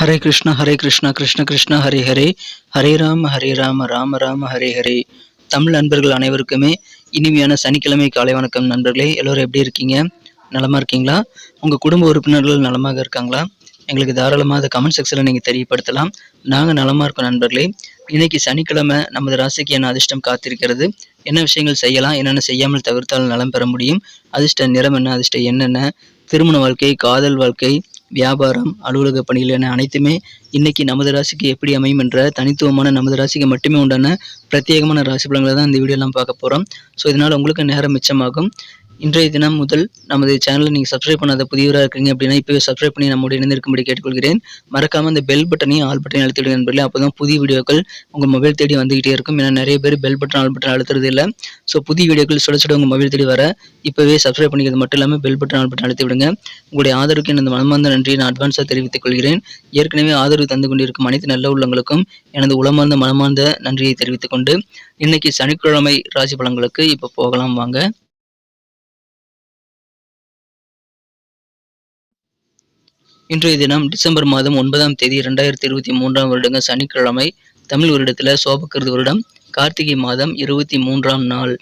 ஹரே கிருஷ்ண ஹரே கிருஷ்ணா கிருஷ்ண கிருஷ்ண ஹரே ஹரே. ஹரே ராம ஹரே ராம ராம ராம ஹரே ஹரே. தமிழ் நண்பர்கள் அனைவருக்குமே இனிமையான சனிக்கிழமை காலை வணக்கம் நண்பர்களே. எல்லோரும் எப்படி இருக்கீங்க? நலமாக இருக்கீங்களா? உங்கள் குடும்ப உறுப்பினர்கள் நலமாக இருக்காங்களா? எங்களுக்கு தாராளமாக அதை கமெண்ட் செக்ஷனில் நீங்கள் தெரியப்படுத்தலாம். நாங்கள் நலமாக இருக்கோம் நண்பர்களே. இன்னைக்கு சனிக்கிழமை நமது ராசிக்கு என்ன அதிர்ஷ்டம் காத்திருக்கிறது? என்ன விஷயங்கள் செய்யலாம்? என்னென்ன செய்யாமல் தவிர்த்தால் நலம் பெற முடியும்? அதிர்ஷ்ட நிறம் என்ன? அதிர்ஷ்ட என்னென்ன திருமண வாழ்க்கை காதல் வாழ்க்கை வியாபாரம் அலுவலக பணிகள் என அனைத்துமே இன்னைக்கு நமது ராசிக்கு எப்படி அமையும் என்ற தனித்துவமான நமது ராசிக்கு மட்டுமே உண்டான பிரத்யேகமான ராசி பலன்களை தான் இந்த வீடியோலாம் பார்க்க போகிறோம் ஸோ இதனால் உங்களுக்கு நேரம் மிச்சமாகும். இன்றைய தினம் முதல் நமது சேனலை நீங்கள் சப்ஸ்கிரைப் பண்ணாத புதியவராக இருக்கீங்க அப்படின்னா இப்போவே சப்ஸ்கிரைப் பண்ணி நம்முடைய இணைந்திருக்கும்படி கேட்டுக்கொள்கிறேன். மறக்காமல் அந்த பெல் பட்டனையும் ஆல் பட்டனையும் அழுத்திடுங்க நண்பர்களே. அப்போ தான் புதிய வீடியோக்கள் உங்கள் மொபைல் தேடி வந்துகிட்டே இருக்கும். ஏன்னா நிறைய பேர் பெல் பட்டன் ஆல் பட்டன் அழுத்துறது இல்லை. ஸோ புதிய வீடியோக்கள் சுட சுட உங்கள் மொபைல் தேடி வர இப்போவே சப்ஸ்கிரைப் பண்ணிக்கிறது மட்டும் இல்லாமல் பெல் பட்டன் ஆல் பட்டன் அழுத்தி விடுங்க உங்களுடைய ஆதரவுக்கு எனது மனமார்ந்த நன்றியை நான் அட்வான்ஸாக தெரிவித்துக் கொள்கிறேன். ஏற்கனவே ஆதரவு தந்து கொண்டிருக்கும் அனைத்து நல்ல உள்ளங்களுக்கும் எனது உளமார்ந்த மனமார்ந்த நன்றியை தெரிவித்துக் கொண்டு இன்னைக்கு சனிக்கிழமை ராசி பலன்களுக்கு இப்போ போகலாம் வாங்க. இன்றைய தினம் டிசம்பர் மாதம் ஒன்பதாம் தேதி இரண்டாயிரத்தி இருபத்தி மூன்றாம் வருடங்க சனிக்கிழமை தமிழ் வருடத்தில் சோபக்கிருது வருடம் கார்த்திகை மாதம் இருபத்தி மூன்றாம் நாள்.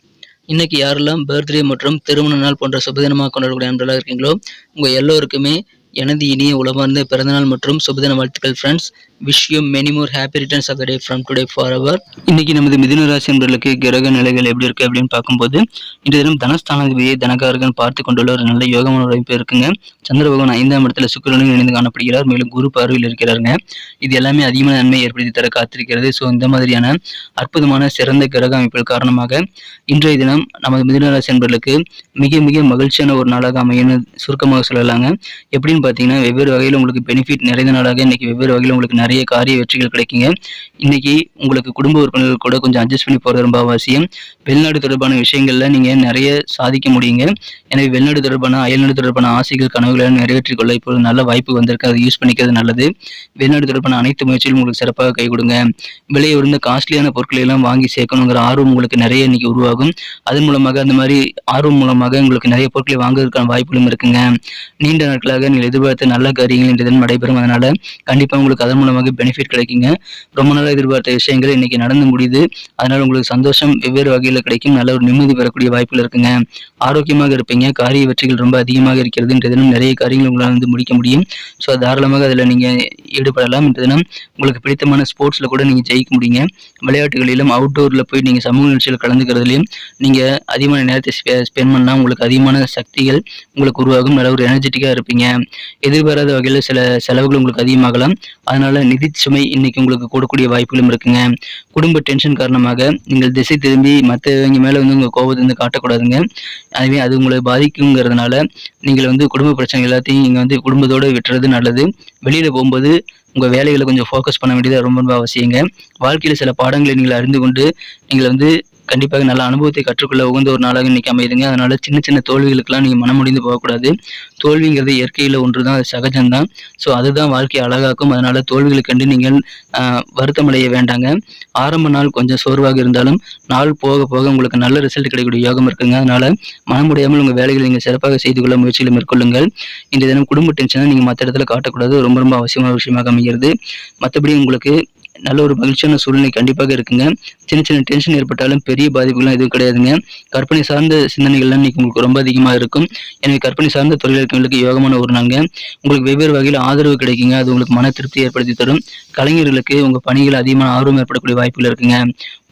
இன்னைக்கு யாரெல்லாம் பர்த்டே மற்றும் திருமண நாள் போன்ற சுபதினமாக கொண்டாடக்கூடிய நண்பர்களாக இருக்கீங்களோ உங்கள் எல்லோருக்குமே எனது இனிய உளமார்ந்த பிறந்தநாள் மற்றும் சுபதின வாழ்த்துக்கள் friends wish you many more happy returns of the day from today for our இன்னைக்கு நமது மிதுன ராசி என்பவர்களுக்கு கிரக நிலைகள் எப்படி இருக்கு அப்படின்னு பார்க்கும்போது இன்றைய தினம் தனஸ்தானாதிபதியை தனகாரகன் பார்த்து கொண்டுள்ள ஒரு நல்ல யோகமான ஒரு அமைப்பு இருக்குங்க. சந்திர பகவான் ஐந்தாம் இடத்துல சுக்கரனும் இணைந்து காணப்படுகிறார். மேலும் குரு பார்வையில் இருக்கிறாருங்க. இது எல்லாமே அதிகமான நன்மை ஏற்படுத்தி தர காத்திருக்கிறது. ஸோ இந்த மாதிரியான அற்புதமான சிறந்த கிரக அமைப்புகள் காரணமாக இன்றைய தினம் நமது மிதுன ராசி என்பவர்களுக்கு மிக மிக மகிழ்ச்சியான ஒரு நாளாக அமையும்னு சுருக்கமாக சொல்லலாங்க. எப்படின்னு பார்த்தீங்கன்னா வெவ்வேறு வகையில் உங்களுக்கு பெனிஃபிட் நிறைந்த நாளாக இன்னைக்கு வெவ்வேறு வகையில் உங்களுக்கு நிறைய நிறைய காரிய வெற்றிகள் கிடைக்குங்க. இன்னைக்கு உங்களுக்கு குடும்ப உறுப்பினர்கள் கூட கொஞ்சம் அட்ஜஸ்ட் பண்ணி போகிறது ரொம்ப அவசியம். வெளிநாடு தொடர்பான விஷயங்கள்ல நீங்க நிறைய சாதிக்க முடியுங்க. எனவே வெளிநாடு தொடர்பான அயல்நாடு தொடர்பான ஆசைகள் கனவுகளை நிறைவேற்றிக் கொள்ள இப்போது நல்ல வாய்ப்பு வந்திருக்கு. அதை யூஸ் பண்ணிக்கிறது நல்லது. வெளிநாடு தொடர்பான அனைத்து முயற்சிகளும் உங்களுக்கு சிறப்பாக கை கொடுங்க. விலை உயர்ந்த காஸ்ட்லியான பொருட்களை எல்லாம் வாங்கி சேர்க்கணுங்கிற ஆர்வம் உங்களுக்கு நிறைய இன்னைக்கு உருவாகும். அதன் மூலமாக அந்த மாதிரி ஆர்வம் மூலமாக உங்களுக்கு நிறைய பொருட்களை வாங்குவதற்கான வாய்ப்புகளும் இருக்குங்க. நீண்ட நாட்களாக நீங்கள் எதிர்பார்த்த நல்ல காரியங்கள் இன்று தினம் நடைபெறும். அதனால கண்டிப்பா உங்களுக்கு அதன் மூலமாக பெனிஃபிட் கிடைக்குங்க. ரொம்ப நாள் எதிர்பார்த்த விஷயங்கள் இன்னைக்கு நடந்து முடியுது. அதனால் உங்களுக்கு சந்தோஷம் வெவ்வேறு வகையில் கிடைக்கும். நல்ல ஒரு நிம்மதி பெறக்கூடிய வாய்ப்புகள் இருக்குங்க. ஆரோக்கியமாக இருப்பீங்க. காரிய வெற்றிகள் ரொம்ப அதிகமாக இருக்கிறது இன்றைய தினம் நிறைய காரியங்கள் உங்களால் வந்து முடிக்க முடியும். ஸோ தாராளமாக அதில் நீங்கள் ஈடுபடலாம். இன்றைய தினம் உங்களுக்கு பிடித்தமான ஸ்போர்ட்ஸில் கூட நீங்கள் ஜெயிக்க முடியுங்க. விளையாட்டுகளிலும் அவுட்டோரில் போய் நீங்கள் சமூக நிகழ்ச்சியில் கலந்துக்கிறதுலையும் நீங்கள் அதிகமான நேரத்தை ஸ்பெண்ட் பண்ணால் உங்களுக்கு அதிகமான சக்திகள் உங்களுக்கு உருவாகும். நல்ல ஒரு எனர்ஜெட்டிக்காக இருப்பீங்க. எதிர்பாராத வகையில் சில செலவுகள் உங்களுக்கு அதிகமாகலாம். அதனால நிதி சுமை இன்னைக்கு உங்களுக்கு கூடக்கூடிய வாய்ப்புகளும் இருக்குங்க. குடும்ப டென்ஷன் காரணமாக நீங்கள் திசை திரும்பி மற்றவங்க மேலே வந்து உங்கள் கோபத்தை வந்து காட்டக்கூடாதுங்க. அதுவே அது உங்களை பாதிக்குங்கிறதுனால நீங்கள் வந்து குடும்ப பிரச்சனை எல்லாத்தையும் நீங்கள் வந்து குடும்பத்தோடு விட்டுறது நல்லது. வெளியில் போகும்போது உங்கள் வேலைகளை கொஞ்சம் ஃபோக்கஸ் பண்ண வேண்டியது ரொம்ப ரொம்ப அவசியங்க. வாழ்க்கையில் சில பாடங்களை நீங்கள் அறிந்து கொண்டு நீங்கள் வந்து கண்டிப்பாக நல்ல அனுபவத்தை கற்றுக்கொள்ள உகந்த ஒரு நாளாக இன்னைக்கு அமையுதுங்க. அதனால சின்ன சின்ன தோல்விகளுக்கெல்லாம் நீங்கள் மனமுடிந்து போகக்கூடாது. தோல்விங்கிறது இயற்கையில் ஒன்று தான் அது சகஜம்தான். ஸோ அதுதான் வாழ்க்கையை அழகாக்கும். அதனால தோல்விகளை கண்டு நீங்கள் வருத்தமடைய வேண்டாங்க. ஆரம்ப நாள் கொஞ்சம் சோர்வாக இருந்தாலும் நாள் போக போக உங்களுக்கு நல்ல ரிசல்ட் கிடைக்கக்கூடிய யோகம் இருக்குங்க. அதனால மனமுடியாமல் உங்கள் வேலைகளை நீங்கள் சிறப்பாக செய்து கொள்ள முயற்சிகளை மேற்கொள்ளுங்கள். இந்த தினம் குடும்ப டென்ஷனை நீங்கள் மற்ற இடத்துல காட்டக்கூடாது. ரொம்ப ரொம்ப அவசியமான விஷயமாக அமைகிறது. மற்றபடி உங்களுக்கு நல்ல ஒரு மகிழ்ச்சியான சூழ்நிலை கண்டிப்பாக இருக்குங்க. சின்ன சின்ன டென்ஷன் ஏற்பட்டாலும் பெரிய பாதிப்புகள்லாம் எதுவும் கிடையாதுங்க. கற்பனை சார்ந்த சிந்தனைகள்லாம் இன்னைக்கு உங்களுக்கு ரொம்ப அதிகமாக இருக்கும். எனவே கற்பனை சார்ந்த தொழில் இருக்கவங்களுக்கு யோகமான ஒரு நாங்க உங்களுக்கு வெவ்வேறு வகையில் ஆதரவு கிடைக்குங்க. அது உங்களுக்கு மன திருப்தி ஏற்படுத்தி தரும். கலைஞர்களுக்கு உங்கள் பணிகள் அதிகமான ஆர்வம் ஏற்படக்கூடிய வாய்ப்புகள் இருக்குங்க.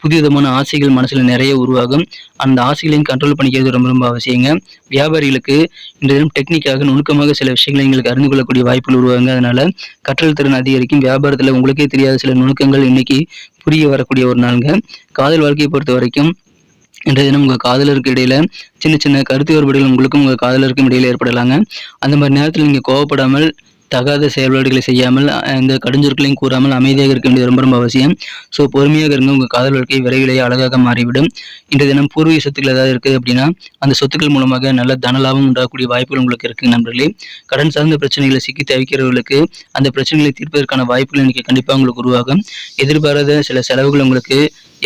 புதிய விதமான ஆசைகள் மனசுல நிறைய உருவாகும். அந்த ஆசைகளையும் கண்ட்ரோல் பண்ணிக்கிறது ரொம்ப ரொம்ப அவசியங்க. வியாபாரிகளுக்கு இந்த தினம் டெக்னிக்காக நுணுக்கமாக சில விஷயங்களை எங்களுக்கு அறிந்து கொள்ளக்கூடிய வாய்ப்புகள் உருவாங்க அதனால கற்றல் திறன் அதிகரிக்கும். வியாபாரத்துல உங்களுக்கே தெரியாத சில நுணுக்கங்கள் இன்னைக்கு புரிய வரக்கூடிய ஒரு நாளுங்க. காதல் வாழ்க்கையை பொறுத்த வரைக்கும் இன்றைய தினம் உங்கள் காதலருக்கு இடையில சின்ன சின்ன கருத்து வேறுபாடுகள் உங்களுக்கும் உங்கள் காதலருக்கும் இடையில ஏற்படலாங்க. அந்த மாதிரி நேரத்தில் நீங்கள் கோவப்படாமல் தகாத செயல்பாடுகளை செய்யாமல் இந்த கடுஞ்சொற்களையும் கூறாமல் அமைதியாக இருக்க வேண்டியது ரொம்ப ரொம்ப அவசியம். ஸோ பொறுமையாக இருங்க உங்கள் காதல் வாழ்க்கை விரைவிலேயே அழகாக மாறிவிடும். இன்றைய தினம் பூர்வீக சொத்துக்கள் ஏதாவது இருக்குது அப்படின்னா அந்த சொத்துக்கள் மூலமாக நல்ல தனலாபம் உண்டாகக்கூடிய வாய்ப்புகள் உங்களுக்கு இருக்குது நண்பர்களே. கடன் சார்ந்த பிரச்சனைகளை சிக்கி தவிக்கிறவர்களுக்கு அந்த பிரச்சனைகளை தீர்ப்பதற்கான வாய்ப்புகள் இன்னைக்கு கண்டிப்பாக உங்களுக்கு உருவாகும். எதிர்பாராத சில செலவுகள் உங்களுக்கு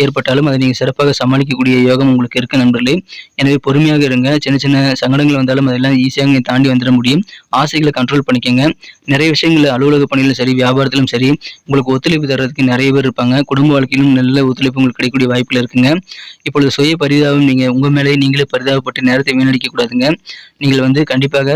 ஏற்பட்டாலும் அதை நீங்கள் சிறப்பாக சமாளிக்கக்கூடிய யோகம் உங்களுக்கு இருக்கு நண்பர்களே. எனவே பொறுமையாக இருங்க. சின்ன சின்ன சங்கடங்கள் வந்தாலும் அதெல்லாம் ஈஸியாக நீங்கள் தாண்டி வந்துட முடியும். ஆசைகளை கண்ட்ரோல் பண்ணிக்கோங்க. நிறைய விஷயங்கள் அலுவலக பணியிலும் சரி வியாபாரத்திலும் சரி உங்களுக்கு ஒத்துழைப்பு தர்றதுக்கு நிறைய பேர் இருப்பாங்க. குடும்ப வாழ்க்கையிலும் நல்ல ஒத்துழைப்பு உங்களுக்கு கிடைக்கக்கூடிய வாய்ப்பில் இருக்குங்க. இப்பொழுது சுய பரிதாபம் நீங்கள் உங்கள் மேலே நீங்களே பரிதாபப்பட்டு நேரத்தை வீணடிக்க கூடாதுங்க. நீங்கள் வந்து கண்டிப்பாக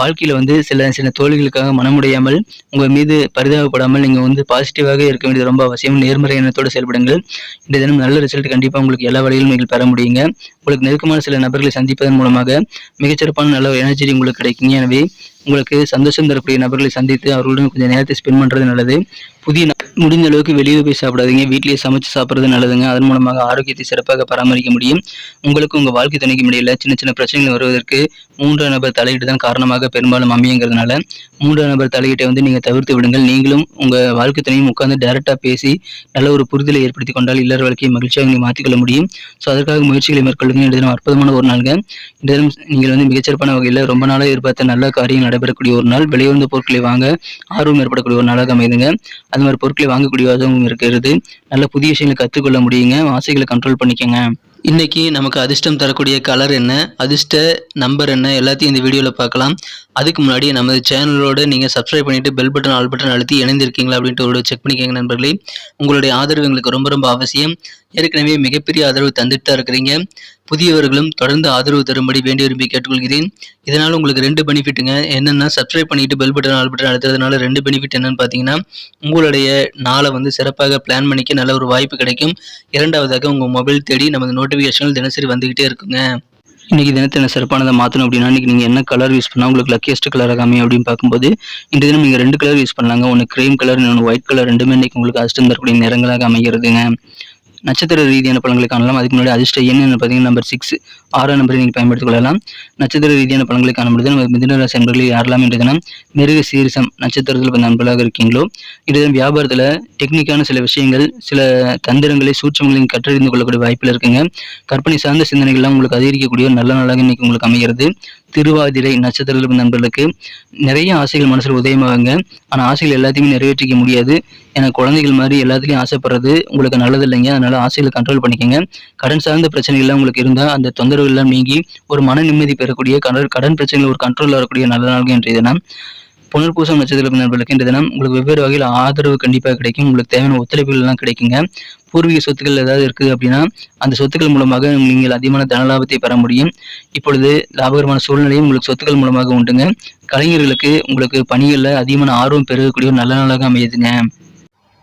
வாழ்க்கையில் வந்து சில சில தோல்விகளுக்காக மனமுடையாமல் உங்கள் மீது பரிதாபப்படாமல் நீங்கள் வந்து பாசிட்டிவாக இருக்க வேண்டியது ரொம்ப அவசியம். நேர்மறை எண்ணத்தோடு செயல்படுங்கள். இந்த தினம் நல்ல ரிசல்ட் கண்டிப்பாக உங்களுக்கு எல்லா வழியிலும் நீங்கள் பெற முடியுங்க. உங்களுக்கு நெருக்கமான சில நபர்களை சந்திப்பதன் மூலமாக மிகச்சிறப்பான நல்ல ஒரு எனர்ஜி உங்களுக்கு கிடைக்குங்க. எனவே உங்களுக்கு சந்தோஷம் தரக்கூடிய நபர்களை சந்தித்து அவர்களுடன் கொஞ்சம் நேரத்தை ஸ்பெண்ட் பண்ணுறது நல்லது. புதிய முடிந்த அளவுக்கு வெளியே போய் சாப்பிடாதீங்க. வீட்டிலேயே சமைச்சு சாப்பிட்றது நல்லதுங்க. அதன் மூலமாக ஆரோக்கியத்தை சிறப்பாக பராமரிக்க முடியும். உங்களுக்கு உங்கள் வாழ்க்கை துணைக்கு முடியல சின்ன சின்ன பிரச்சனைகள் வருவதற்கு மூன்றாம் நபர் தலையீடு தான் காரணமாக பெரும்பாலும் அமையுங்கிறதுனால மூன்றாம் நபர் தலையீட்டை வந்து நீங்கள் தவிர்த்து விடுங்கள். நீங்களும் உங்கள் வாழ்க்கை துணையும் உட்கார்ந்து டைரெக்டாக பேசி நல்ல ஒரு புரிதலை ஏற்படுத்தி கொண்டால் இல்லற வாழ்க்கையை மகிழ்ச்சியாக நீங்கள் மாற்றிக்கொள்ள முடியும். ஸோ அதற்காக முயற்சிகளை மேற்கொள்ளுங்க இந்த தினம் அற்புதமான ஒரு நாளுங்க. இந்த தினம் நீங்கள் வந்து மிகச்சிறப்பான வகையில் ரொம்ப நாளாக எதிர்பார்த்த நல்ல காரியம் நட நடைபெறக்கூடிய ஒரு நாள். விலையுறந்த பொருட்களை வாங்க ஆர்வம் ஏற்படக்கூடிய ஒரு நாளாக அமைதுங்க. அது மாதிரி பொருட்களை வாங்கக்கூடியதாகவும் இருக்கிறது. நல்ல புதிய விஷயங்களை கற்றுக்கொள்ள முடியுங்க. ஆசைகளை கண்ட்ரோல் பண்ணிக்கோங்க. இன்னைக்கு நமக்கு அதிர்ஷ்டம் தரக்கூடிய கலர் என்ன? அதிர்ஷ்ட நம்பர் என்ன? எல்லாத்தையும் இந்த வீடியோவில் பார்க்கலாம். அதுக்கு முன்னாடி நமது சேனலோடு நீங்கள் சப்ஸ்கிரைப் பண்ணிவிட்டு பெல் பட்டன் ஆல் பட்டன் அழுத்தி இணைந்திருக்கீங்களா அப்படின்ட்டு ஒரு செக் பண்ணிக்கோங்க நண்பர்களே. உங்களுடைய ஆதரவு எங்களுக்கு ரொம்ப ரொம்ப அவசியம். ஏற்கனவே மிகப்பெரிய ஆதரவு தந்துட்டு தான் இருக்கிறீங்க. புதியவர்களும் தொடர்ந்து ஆதரவு தரும்படி வேண்டி விரும்பி கேட்டுக்கொள்கிறேன். இதனால் உங்களுக்கு ரெண்டு பெனிஃபிட்டுங்க. என்னென்னா சப்ஸ்கிரைப் பண்ணிட்டு பெல் பட்டன் ஆல் பட்டன் அழுத்துறதுனால ரெண்டு பெனிஃபிட் என்னன்னு பார்த்தீங்கன்னா உங்களுடைய நாளை வந்து சிறப்பாக பிளான் பண்ணிக்க நல்ல ஒரு வாய்ப்பு கிடைக்கும். இரண்டாவதாக உங்கள் மொபைல் தேடி நமது நோட்டிஃபிகேஷன்கள் தினசரி வந்துகிட்டே இருக்குங்க. இன்றைக்கி தினத்தை என்ன சிறப்பானதை மாற்றணும் அப்படின்னா இன்றைக்கி நீங்கள் என்ன கலர் யூஸ் பண்ணால் உங்களுக்கு லக்கியஸ்ட் கலராக அமையும் அப்படின்னு பார்க்கும்போது இந்த தினம் நீங்கள் ரெண்டு கலர் யூஸ் பண்ணலாங்க. ஒன்று க்ரீம் கலர் இன்னொன்று ஒயிட் கலர் ரெண்டுமே இன்னைக்கு உங்களுக்கு அதிர்ஷ்டம் தரக்கூடிய நிறங்களாக அமைகிறதுங்க. நட்சத்திர ரீதியான பலன்களை காணலாம். அதுக்கு முன்னாடி அதிர்ஷ்ட எண் பார்த்தீங்கன்னா நம்பர் சிக்ஸ் ஆறாம் நம்பரை நீங்கள் பயன்படுத்திக் கொள்ளலாம். நட்சத்திர ரீதியான பலன்களை காணும்பொழுது நம்ம மிதனராசி நண்பர்களை யாரெல்லாம் இன்று மிருக சீரிசம் நட்சத்திரத்தில் இப்போ நண்பர்களாக இருக்கீங்களோ இதுதான் வியாபாரத்தில் டெக்னிக்கான சில விஷயங்கள் சில தந்திரங்களை சூட்சங்களையும் கற்றறிந்து கொள்ளக்கூடிய வாய்ப்பில் இருக்குங்க. கற்பனை சார்ந்த சிந்தனைகள்லாம் உங்களுக்கு அதிகரிக்கக்கூடிய நல்ல நாளாக இன்னைக்கு உங்களுக்கு அமைகிறது. திருவாதிரை நட்சத்திரத்தில் நண்பர்களுக்கு நிறைய ஆசைகள் மனசில் உதயமாகுங்க. ஆனால் ஆசைகள் எல்லாத்தையுமே நிறைவேற்றிக்க முடியாது. ஏன்னா குழந்தைகள் மாதிரி எல்லாத்துலேயும் ஆசைப்படுறது உங்களுக்கு நல்லது இல்லைங்க. அதனால ஆசைகளை கண்ட்ரோல் பண்ணிக்கோங்க. கடன் சார்ந்த பிரச்சனைகள்லாம் உங்களுக்கு இருந்தால் அந்த தொந்தரவு எல்லாம் நீங்கி ஒரு மன நிம்மதி பெறக்கூடிய கடன் கடன் பிரச்சனைகள் ஒரு கண்ட்ரோலில் வரக்கூடிய நல்ல நாள்கள் இன்றைய தினம். புனர்பூசம் நட்சத்திர நண்பர்களுக்கு இந்த தினம் உங்களுக்கு வெவ்வேறு வகையில் ஆதரவு கண்டிப்பாக கிடைக்கும். உங்களுக்கு தேவையான ஒத்துழைப்புகள் எல்லாம் கிடைக்குங்க. பூர்வீக சொத்துக்கள் ஏதாவது இருக்குது அப்படின்னா அந்த சொத்துக்கள் மூலமாக நீங்கள் அதிகமான தன லாபத்தை பெற முடியும். இப்பொழுது லாபகரமான சூழ்நிலையும் உங்களுக்கு சொத்துக்கள் மூலமாக உண்டுங்க. கலைஞர்களுக்கு உங்களுக்கு பணிகளில் அதிகமான ஆர்வம் பெறக்கூடிய ஒரு நல்ல நாளாக அமையுதுங்க.